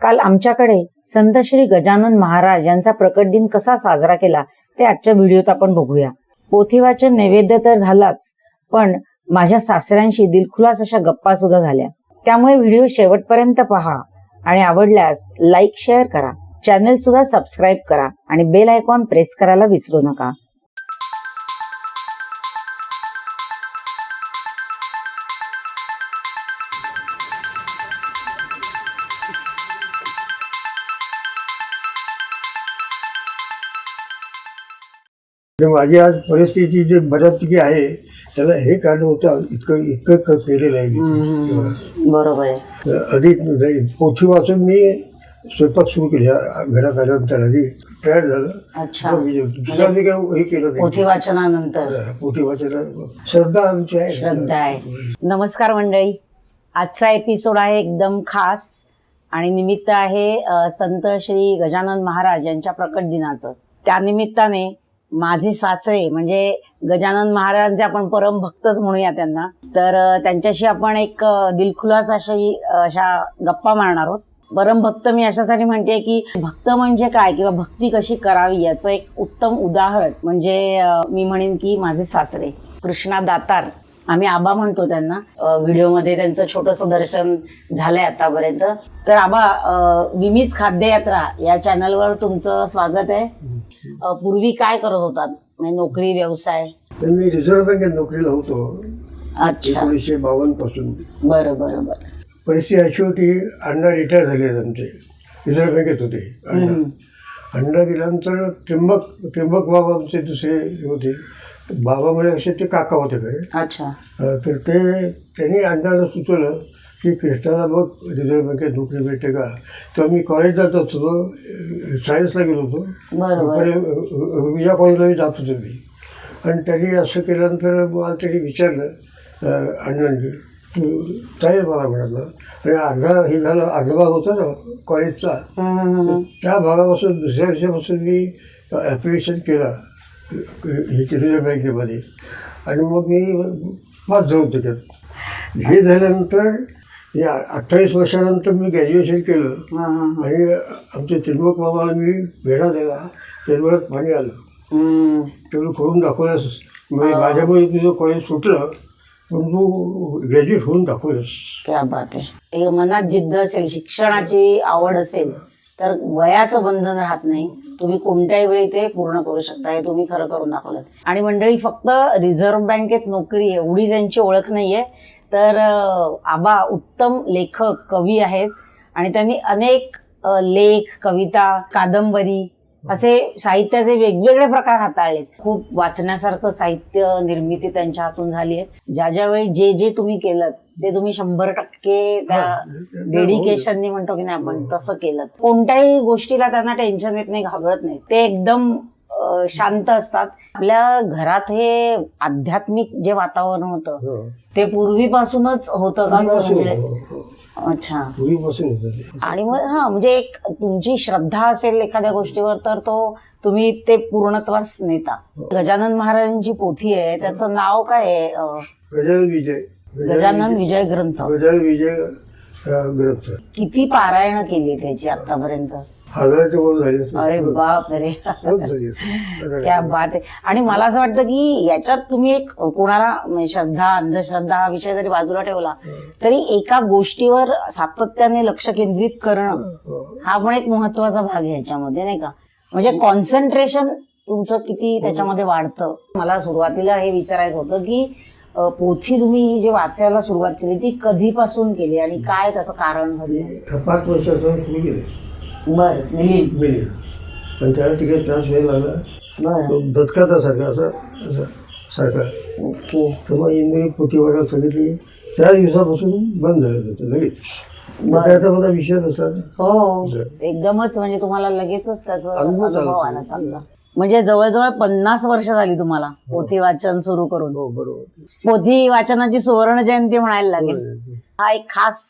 काल आमच्याकडे संत श्री गजानन महाराज यांचा प्रकट दिन कसा साजरा केला ते आजच्या व्हिडिओत आपण बघूया. पोथीवाचन नैवेद्य तर झालाच पण माझ्या सासऱ्यांशी दिलखुलास अशा गप्पा सुद्धा झाल्या. त्यामुळे व्हिडिओ शेवटपर्यंत पहा आणि आवडल्यास लाईक शेअर करा. चॅनेल सुद्धा सबस्क्राईब करा आणि बेल आयकॉन प्रेस करायला विसरू नका. माझी आज परिस्थिती जे बऱ्यापैकी आहे त्याला हे कारण होतं इतकं इतकं केलेलं आहे मी. बरोबर आहे. अधिक नाही. पोथी वाचून मी स्वयंपाक सुरू केली. घरात आल्यानंतर आधी तयार झालं. दुसरा मी काय हे केलं पोथी वाचनानंतर. पोथी वाचायला श्रद्धा आमची आहे. श्रद्धा आहे. नमस्कार मंडळी. आजचा एपिसोड आहे एकदम खास आणि निमित्त आहे संत श्री गजानन महाराज यांच्या प्रकट दिनाचं. त्या निमित्ताने माझे सासरे म्हणजे गजानन महाराजांचे आपण परम भक्तच म्हणूया त्यांना. तर त्यांच्याशी आपण एक दिलखुलास अशी अशा गप्पा मारणार आहोत. परम भक्त मी अशासाठी म्हणते की भक्त म्हणजे काय किंवा भक्ती कशी करावी याचं एक उत्तम उदाहरण म्हणजे मी म्हणेन की माझे सासरे. कृष्णा दातार आम्ही आबा म्हणतो त्यांना. व्हिडिओमध्ये त्यांचं छोटस दर्शन झालंय आतापर्यंत. तर आबा विमीच खाद्ययात्रा या चॅनलवर तुमचं स्वागत आहे. पूर्वी काय करत होतात? म्हणजे नोकरी व्यवसाय? तर मी रिझर्व्ह बँकेत नोकरीला होतो. अच्छा. एकोणीसशे बावन्नपासून. बरं बरं बरं. परिस्थिती अशी होती अण्णा रिटायर झाले आहेत आमचे. रिझर्व्ह बँकेत होते अण्णा. अण्णा गेल्यानंतर त्र्यंबक त्र्यंबक बाबा आमचे दुसरे हे होते. बाबा म्हणजे असे ते काका होते खरे अच्छा. अं, तर ते त्यांनी अण्णाला सुचवलं की कृष्णाला बघ रिझर्व्ह बँकेत नोकरी भेटते का? तेव्हा मी कॉलेजला जात होतो सायन्सला गेलो होतो. या कॉलेजला मी जात होतो मी. आणि त्यांनी असं केल्यानंतर मला त्यांनी विचारलं अण्णांनी तू चालेल मला म्हणाला आणि अर्धा हे झालं अर्धा भाग होता ना कॉलेजचा. त्या भागापासून दुसऱ्या वर्षापासून मी ॲप्लिकेशन केलं हे रिझर्व्ह बँकेमध्ये. आणि मग मी पास झालो त्याच्यात हे झाल्यानंतर या अठ्ठावीस वर्षानंतर मी ग्रॅज्युएशन केलं. आणि आमच्या त्रिंबक मामाला मी भेडा दिला. त्यामुळे पाणी आलं. तेवढं करून दाखवलंस. म्हणजे माझ्यामुळे तुझं कॉलेज सुटलं पण तू ग्रॅज्युएट होऊन दाखवलंस. क्या बात आहे. मनात जिद्द असेल शिक्षणाची आवड असेल तर वयाचं बंधन राहत नाही. तुम्ही कोणत्याही वेळी ते पूर्ण करू शकता हे तुम्ही खरं करून दाखवलं आणि मंडळी फक्त रिझर्व्ह बँकेत नोकरी एवढी ज्यांची ओळख नाहीये तर आबा उत्तम लेखक कवी आहेत. आणि त्यांनी अनेक लेख कविता कादंबरी असे साहित्याचे वेगवेगळे प्रकार हाताळलेत. खूप वाचण्यासारखं साहित्य निर्मिती त्यांच्या हातून झाली आहे. ज्या ज्यावेळी जे जे तुम्ही केलं ते तुम्ही शंभर टक्के त्या डेडिकेशननी म्हणतो की नाही आपण तसं केलं कोणत्याही गोष्टीला त्यांना टेन्शन येत नाही घाबरत नाही. ते एकदम शांत असतात. आपल्या घरात हे आध्यात्मिक जे वातावरण होतं हो. ते पूर्वीपासूनच होतं का? म्हणजे हो, हो. अच्छा. पूर्वीपासून होतं आणि मग हा म्हणजे एक तुमची श्रद्धा असेल एखाद्या गोष्टीवर तर तो तुम्ही ते पूर्णत्वास नेता. गजानन महाराजांची पोथी आहे त्याचं नाव काय आहे? गजानन विजय. गजानन विजय ग्रंथ. गजानन विजय ग्रंथ. किती पारायण केली त्याची आतापर्यंत हजाराच्या वर झाले. अरे बाप रे. खूप झाली असतील. क्या बात आहे. आणि मला असं वाटतं की याच्यात तुम्ही एक कोणाला म्हणजे श्रद्धा अंधश्रद्धा हा विषय जरी बाजूला ठेवला तरी एका गोष्टीवर सातत्याने लक्ष केंद्रित करणं हो. हा. पण एक महत्त्वाचा भाग आहे याच्यामध्ये नाही का? म्हणजे कॉन्सन्ट्रेशन तुमचं किती त्याच्यामध्ये वाढतं. मला सुरुवातीला हे विचारायचं होतं की अ, पोथी तुम्ही ही जी वाचायला सुरुवात केली ती कधीपासून केली आणि काय त्याचं कारण घडलं पाच वर्षाचं मिली पण त्याला तिकडे त्रास लागला तो दचकाचा सारखा असा असा सारखा. ओके. तर मग इंद्रिय पोथी वाटायला सांगितली त्या दिवसापासून बंद झालं त्याचं लगेच. त्याचा मला विषय नसला. हो. एकदमच म्हणजे तुम्हाला लगेचच त्याचा अनुभव आला. अनुभव आला चांगला म्हणजे जवळजवळ पन्नास वर्ष झाली तुम्हाला पोथी वाचन सुरू करून. हो बरोबर. पोथी वाचनाची सुवर्ण जयंती म्हणायला लागेल. हा एक खास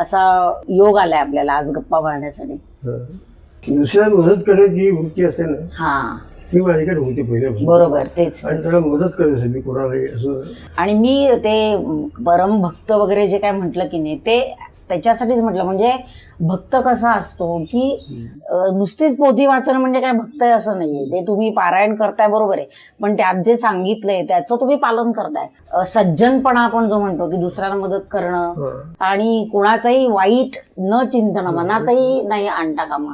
असा योग आलाय आपल्याला आज गप्पा मारण्यासाठी. हा. दुसऱ्या मदत करायची जी वृत्ती असते ना हा. ती माझ्याकडे होती पहिल्यापासून. बरोबर तेच. आणि त्याला मदत करायचं मी कोणालाही असं. आणि मी ते परम भक्त वगैरे जे काय म्हटलं की नाही ते त्याच्यासाठीच म्हटलं म्हणजे भक्त कसा असतो की नुसतीच पोथी वाचणं म्हणजे काय भक्त आहे असं नाहीये. ते तुम्ही पारायण करताय बरोबर आहे. पण त्यात जे सांगितलंय त्याचं तुम्ही पालन करताय. सज्जनपणा आपण जो म्हणतो की दुसऱ्याला मदत करणं हं. आणि कुणाचंही वाईट न चिंतन मनातही नाही आणता कामा.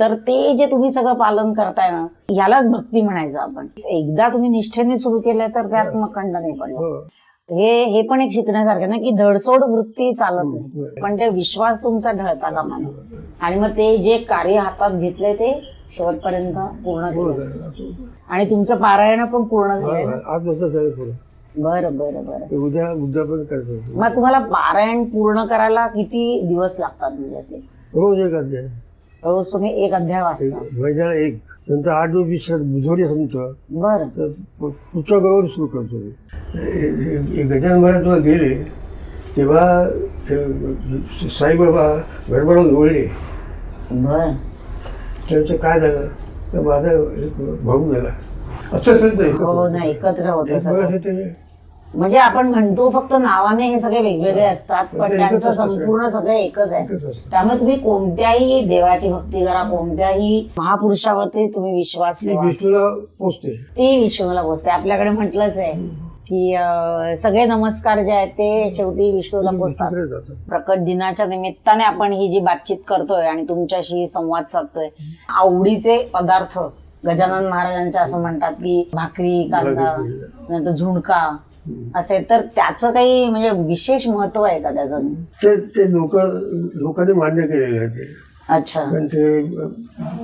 तर ते जे तुम्ही सगळं पालन करताय ना यालाच भक्ती म्हणायचं आपण. एकदा तुम्ही निष्ठेने सुरू केलं तर त्यात मग खंड नाही पडलं हो. हे पण एक शिकण्यासारखं ना की धडसोड वृत्ती चालत नाही. पण ते विश्वास तुमचा ढळता कामा नये आणि मग ते जे कार्य हातात घेतलंय ते शेवटपर्यंत पूर्ण केलं. आणि तुमचं पारायण पण पूर्ण झालं बरं बरं बरं. उद्या उद्या पण करायचं मग तुम्हाला पारायण पूर्ण करायला किती दिवस लागतात म्हणजे असे? रोज एक अध्याय. रोज तुम्ही एक अध्याय वाचता. एक. नंतर आठ दिवस विसर बुधवारी संपतं बरं. तर पुढच्या ग्रहावर सुरू करतो मी गजानन महाराज जेव्हा गेले तेव्हा साईबाबा गडबडात ओळले बरं. त्यांचं काय झालं? तर माझा एक भाऊ गेला. असं हो एकत्र होतं. म्हणजे आपण म्हणतो फक्त नावाने हे सगळे वेगवेगळे असतात पण पण त्यांचं. संपूर्ण सगळं एकच आहे. त्यामुळे तुम्ही कोणत्याही देवाची भक्ती करा कोणत्याही महापुरुषावरती तुम्ही विश्वास विष्णूला पोचते. ती विष्णूला पोचते. आपल्याकडे म्हटलंच आहे की सगळे नमस्कार जे आहेत ते शेवटी विष्णूला पोचतात. प्रकट दिनाच्या निमित्ताने आपण ही जी बातचीत करतोय आणि तुमच्याशी संवाद साधतोय आवडीचे पदार्थ गजानन महाराजांचे असं म्हणतात की भाकरी कांदा. नंतर झुणका असे तर त्याचं काही म्हणजे विशेष महत्त्व आहे का त्याचं? ते ते लोक लोकांनी मान्य केलेले आहे ते. अच्छा. पण ते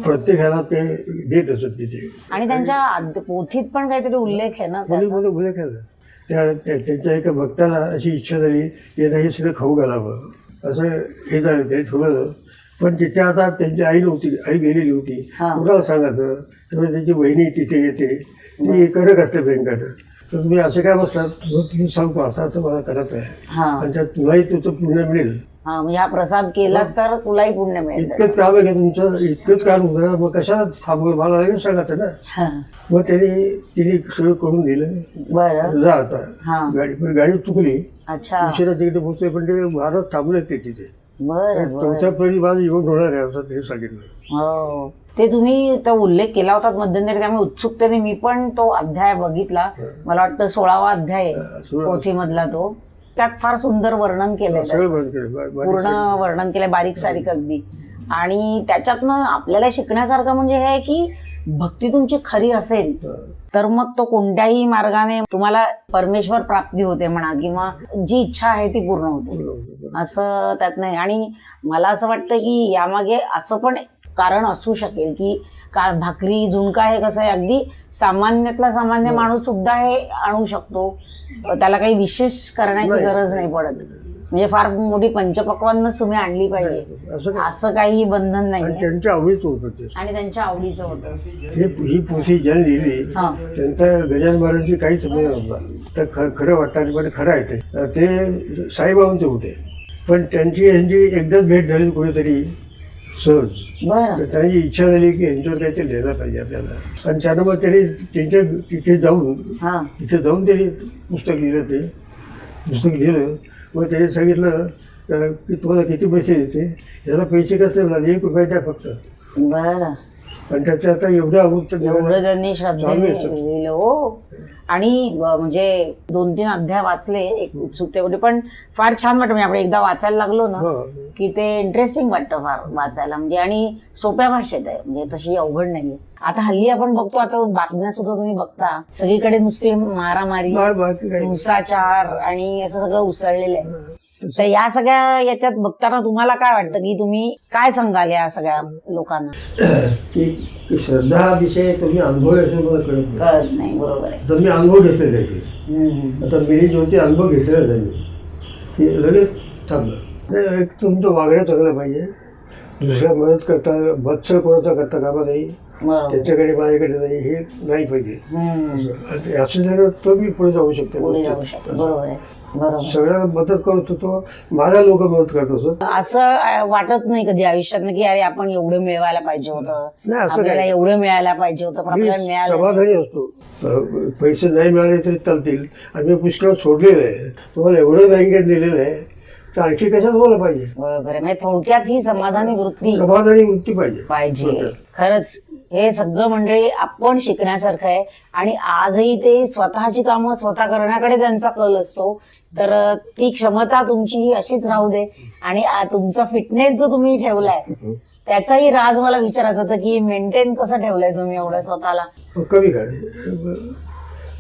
प्रत्येकाला ते देत असत तिथे. आणि त्यांच्या आद- पोथीत पण काहीतरी उल्लेख आहे ना त्याचा? गुन्हे केलं त्या त्या- त्यांच्या एका भक्ताला अशी इच्छा झाली की आता हे सगळं खाऊ घालावं. असं हे झालं ते ठेवलं पण तिथे आता त्यांची आई नव्हती आई गेलेली होती. हा. कुणाला सांगायचं? त्यामुळे त्यांची बहिणी तिथे येते. ती कडक असते भयंकर तर तुम्ही असं काय बसलात? मग तुम्ही सांगतो असं असं मला करत आहे. हा. आणि त्यात तुलाही तुझं पुण्य मिळेल. हा म्हणजे हा प्रसाद केलास तर तुलाही पुण्य मिळेल. इतकंच काम आहे का तुमचं? इतकंच काम होतं मग कशाला थांबवलं? मला लगेच सांगायचं ना. हा. मग त्यांनी तिने सगळं करून दिलं. बरं. जा आता. हा. गाडी पण गाडी चुकली. अच्छा. उशिरा तिकडे पोहोचले पण ते महाराज थांबले ते तिथे. बरं येऊन होणार आहे असं ते सांगितलं. हो. ते तुम्ही तो उल्लेख केला होता मध्यंतरी त्यामुळे उत्सुकतेने मी पण तो अध्याय बघितला. मला वाटतं सोळावा अध्याय आहे सोळा. पोथीमधला तो. त्यात फार सुंदर वर्णन केलंय सगळं त्याचं. बंद केलं बा- बारीक पूर्ण. वर्णन केलंय बारीक सारीक अगदी. आणि त्याच्यातनं आपल्याला शिकण्यासारखं म्हणजे हे आहे की भक्ती तुमची खरी असेल हा. तर मग तो कोणत्याही मार्गाने तुम्हाला परमेश्वर प्राप्ती होते म्हणा किंवा जी इच्छा आहे ती पूर्ण होते. असं त्यात नाही. आणि मला असं वाटतं की यामागे असं पण कारण असू शकेल की का भाकरी झुणका हे कसं आहे? अगदी सामान्यातला सामान्य माणूस सुद्धा हे आणू शकतो. त्याला काही विशेष करण्याची. गरज नाही पडत. म्हणजे फार मोठी पंचपक्वानच तुम्ही आणली पाहिजे. असं काय असं काही बंधन आणि नाही त्यांच्या आवडीचं होतं ते. आणि त्यांच्या आवडीचं होतं. हे ही पोथी ज्याने लिहिली हा. त्यांचा गजान महाराजांची काही संबंध नव्हता. तर ख- खरं वाटतं पण खरं आहे ते. ते साईबाबांचे होते. पण त्यांची यांची एकदाच भेट झाली कुठेतरी सहज. बरं. त्यांची इच्छा झाली की यांच्यावर काहीतरी लिहायला पाहिजे आपल्याला. आणि त्यानं मग त्यांनी त्यांच्या तिथे जाऊन हा. तिथे जाऊन त्यांनी पुस्तक लिहिलं ते. पुस्तक लिहिलं. मग त्यांनी सांगितलं की तुम्हाला किती पैसे द्यायचे? याला पैसे कसे मिळाले एक रुपये द्या फक्त. बरं. आणि त्याच्या आता एवढ्या अगोदर एवढं त्यांनी आहे. लिहिलं हो. आणि म्हणजे दोन तीन अध्याय वाचले एक उत्सुकतेमध्ये पण फार छान वाटतं म्हणजे आपण एकदा वाचायला लागलो ना हो. की ते इंटरेस्टिंग वाटतं फार वाचायला. म्हणजे आणि सोप्या भाषेत आहे. म्हणजे तशी अवघड नाहीये. आता हल्ली आपण बघतो आता बातम्या सुद्धा तुम्ही बघता. सगळीकडे नुसती मारामारी हिंसाचार आणि असं सगळं उसळलेलं आहे. तर या सगळ्या याच्यात बघताना तुम्हाला काय वाटतं की तुम्ही काय सांगाल या सगळ्या लोकांना? की श्रद्धा हा विषय तुम्ही अनुभवल्याशिवाय मला कळत नाही. कळत नाही बरोबर आहे. आता मी अनुभव घेतलेला आहे ते हम्म. आता मी ज्योती अनुभव घेतलेला आहे मी. की लगेच थांबलं. नाही, एक तुमचं वागणं चांगलं पाहिजे. दुसऱ्या मदत करता बत्सर कोणाचा करता कामा नाही बरोबर. त्याच्याकडे माझ्याकडे नाही हे नाही पाहिजे. हम्म. असं. आणि असं झालं तर मी पुढे जाऊ शकतो. पुढे जाऊ शकतो. बरोबर आहे. सगळ्यांना मदत करत होतो. मला लोक मदत करत असत असं वाटत नाही कधी आयुष्यात की अरे आपण एवढं मिळवायला पाहिजे होतं. आपल्याला. एवढं मिळायला पाहिजे होतं पण आपल्याला मिळालं. समाधानी असतो. पैसे नाही मिळाले तरी चालतील. आणि मी पुष्कळ सोडलेलं आहे. तुम्हाला एवढं बँकेत दिलेलं आहे. तर आणखी कशात बोला पाहिजे? बरोबर म्हणजे थोडक्यात ही समाधानी वृत्ती समाधानी वृत्ती पाहिजे. पाहिजे. खरंच. हे सगळं मंडळी आपण शिकण्यासारखं आहे. आणि आजही ते स्वतःची कामं स्वतः करण्याकडे त्यांचा कल असतो. तर ती क्षमता तुमची ही अशीच राहू दे. आणि आ- तुमचा फिटनेस जो तुम्ही ठेवलाय त्याचाही राज मला विचारायचं होतं की मेंटेन कसं ठेवलंय तुम्ही एवढं स्वतःला? कमी काढे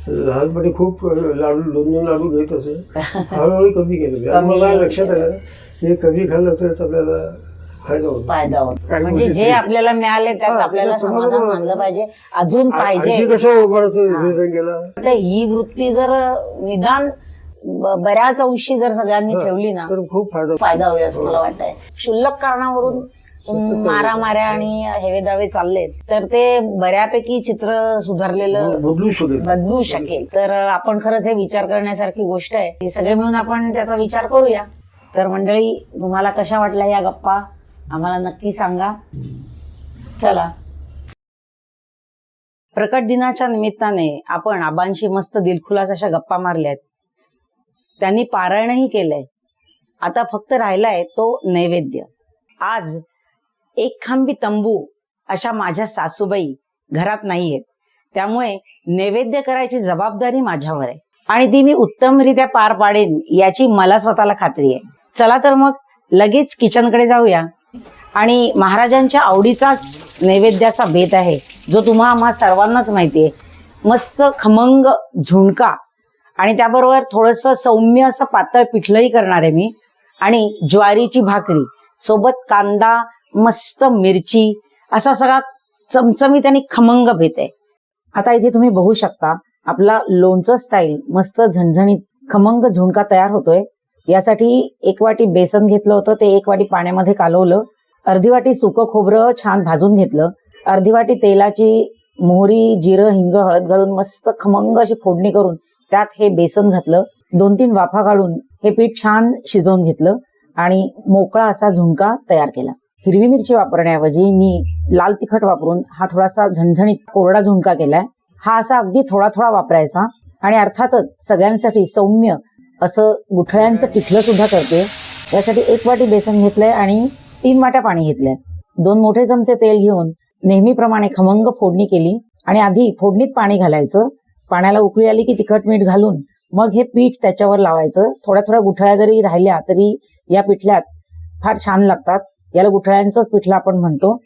लहानपणी खूप लाडू दोन दोन लाडू घेत असे. हळूहळू कमी केलं. कमी मला लक्षात. आलं हे कमी खाल्लं तरच आपल्याला फायदा होतो. फायदा होतो. काही म्हणजे गोष्टी जे आपल्याला मिळाले त्यात हा, आपल्याला त्याच्यात समाधान समाधान मानलं पाहिजे. अजून पाहिजे. आणखी कसं उभारतो गेला. वाटतं ही वृत्ती जर निदान ब- बऱ्याच अंशी जर सगळ्यांनी ठेवली ना तर खूप फायदा फायदा होईल असं मला वाटतंय. क्षुल्लक कारणावरून मारा माऱ्या आणि हेवे दावे चाललेत तर ते बऱ्यापैकी चित्र सुधारलेलं बदलू शकेल. बदलू शकेल. तर आपण खरंच हे विचार करण्यासारखी गोष्ट आहे. सगळे मिळून आपण त्याचा विचार करूया. तर मंडळी तुम्हाला कशा वाटल्या या गप्पा? आम्हाला नक्की सांगा. चला. प्रकट दिनाच्या निमित्ताने आपण आबांशी मस्त दिलखुलास अशा गप्पा मारल्यात. त्यांनी पारायणही केलंय. आता फक्त राहिलाय तो नैवेद्य. आज एक खांबी तंबू अशा माझ्या सासूबाई घरात नाहीयेत. त्यामुळे नैवेद्य करायची जबाबदारी माझ्यावर आहे. आणि ती मी उत्तमरित्या पार पाडेन याची मला स्वतःला खात्री आहे. चला तर मग लगेच किचनकडे जाऊया. आणि महाराजांच्या आवडीचाच नैवेद्याचा बेत आहे जो तुम्हा आम्हा सर्वांनाच माहिती आहे मस्त खमंग झुणका. आणि त्याबरोबर थोडस सौम्य असं पातळ पिठलंही करणार आहे मी. आणि ज्वारीची भाकरी सोबत कांदा मस्त मिरची असा सगळा चमचमीत आणि खमंग बेत आहे. आता इथे तुम्ही बघू शकता आपला लोणचं स्टाईल मस्त झणझणीत खमंग झुणका तयार होतोय. यासाठी एक वाटी बेसन घेतलं होतं ते एक वाटी पाण्यामध्ये कालवलं. अर्धी वाटी सुकं खोबरं छान भाजून घेतलं. अर्धी वाटी तेलाची मोहरी जिरं हिंग हळद घालून मस्त खमंग अशी फोडणी करून त्यात हे बेसन घातलं. दोन तीन वाफा काढून हे पीठ छान शिजवून घेतलं आणि मोकळा असा झुणका तयार केला. हिरवी मिरची वापरण्याऐवजी मी लाल तिखट वापरून हा थोडासा झणझणीत कोरडा झुणका केलाय. हा असा अगदी थोडा थोडा वापरायचा आणि अर्थातच सगळ्यांसाठी सौम्य असं गुठळ्यांचं पिठलं सुद्धा करते. यासाठी एक वाटी बेसन घेतलंय आणि तीन वाट्या पाणी घेतल्या. दोन मोठे चमचे तेल घेऊन नेहमीप्रमाणे खमंग फोडणी केली आणि आधी फोडणीत पाणी घालायचं. पाण्याला उकळी आली की तिखट मीठ घालून मग हे पीठ त्याच्यावर लावायचं. थोड्या थोड्या गुठळ्या जरी राहिल्या तरी या पिठल्यात फार छान लागतात. याला गुठळ्यांचंच पिठलं आपण म्हणतो.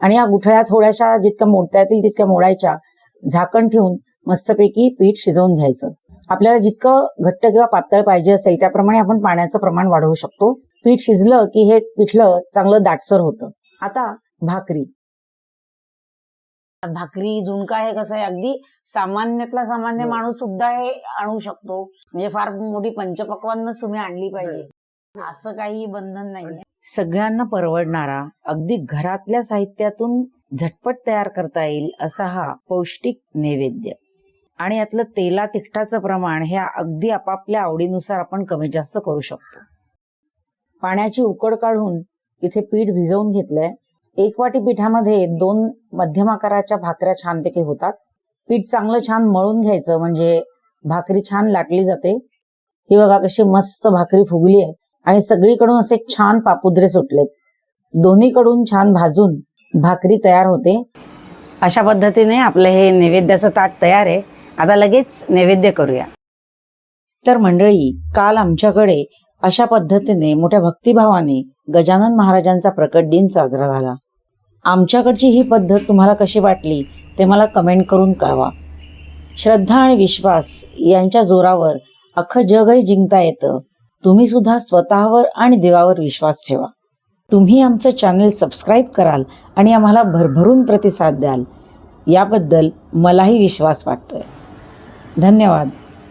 आणि या गुठळ्या थोड्याशा जितक्या मोडता येतील तितक्या मोडायच्या झाकण ठेवून मस्तपैकी पीठ शिजवून घ्यायचं. आपल्याला जितकं घट्ट किंवा पातळ पाहिजे असेल त्याप्रमाणे आपण पाण्याचं प्रमाण वाढवू शकतो. पीठ शिजलं की हे पिठलं चांगलं दाटसर होतं. आता भाकरी. भाकरी झुणका हे कसं आहे अगदी सामान्यातला सामान्य माणूस सुद्धा हे आणू शकतो. म्हणजे फार मोठी पंचपक्वानच तुम्ही आणली पाहिजे. असं काही बंधन नाही सगळ्यांना परवडणारा अगदी घरातल्या साहित्यातून झटपट तयार करता येईल असा हा पौष्टिक नैवेद्य. आणि यातलं तेला तिखटाचं प्रमाण हे अगदी आपापल्या आवडीनुसार आपण कमी जास्त करू शकतो. पाण्याची उकड काढून इथे पीठ भिजवून घेतलंय. एक वाटी पिठामध्ये दोन मध्यम आकाराच्या भाकऱ्या छानपैकी होतात. पीठ चांगलं छान मळून घ्यायचं म्हणजे भाकरी छान लाटली जाते. ही बघा कशी मस्त भाकरी फुगली आहे. आणि सगळीकडून असे छान पापुद्रे सुटलेत. दोन्हीकडून छान भाजून भाकरी तयार होते. अशा पद्धतीने आपलं हे नैवेद्याचं ताट तयार आहे. आता लगेच नैवेद्य करूया. तर मंडळी काल आमच्याकडे अशा पद्धतीने मोठ्या भक्तिभावाने गजानन महाराजांचा प्रकट दिन साजरा झाला. आमच्याकडची ही पद्धत तुम्हाला कशी वाटली ते मला कमेंट करून कळवा. श्रद्धा आणि विश्वास यांच्या जोरावर अख्खं जगही जिंकता येतं. तुम्ही सुद्धा स्वतःवर आणि देवावर विश्वास ठेवा. तुम्ही आमचं चॅनल सबस्क्राईब कराल आणि आम्हाला भरभरून प्रतिसाद द्याल. याबद्दल मलाही विश्वास वाटतोय. धन्यवाद.